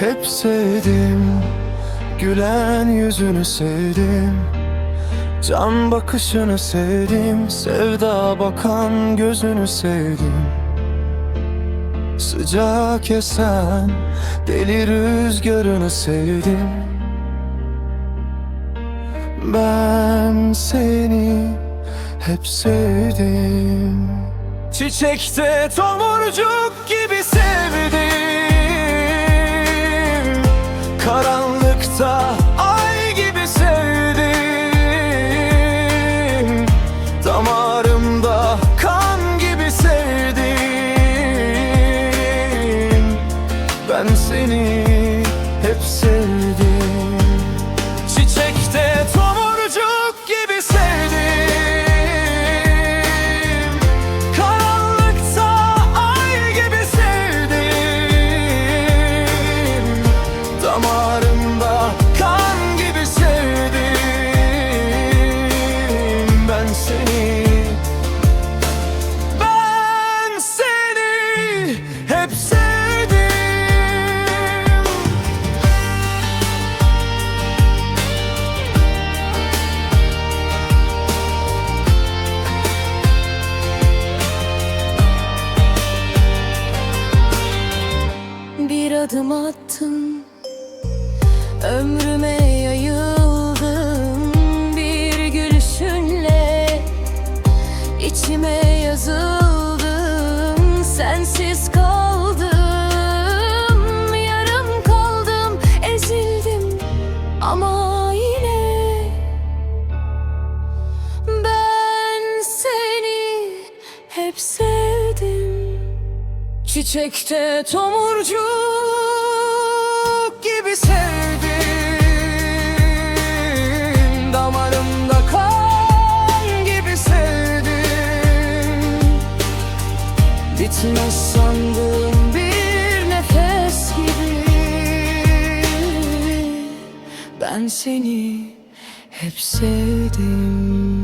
hep sevdim Gülen yüzünü sevdim. Can bakışını sevdim Sevda bakan gözünü sevdim. Sıcak esen deli rüzgarını sevdim. Ben seni hep sevdim. Çiçekte tomurcuk gibi Ben seni adım attım Ömrüme yayıldım Bir gülüşünle. İçime yazıldım Sensiz kaldım. Yarım kaldım Ezildim Ama yine Ben seni hep sevdim. Çiçekte tomurcuk Bitmez sandığım bir nefes gibi. Ben seni hep sevdim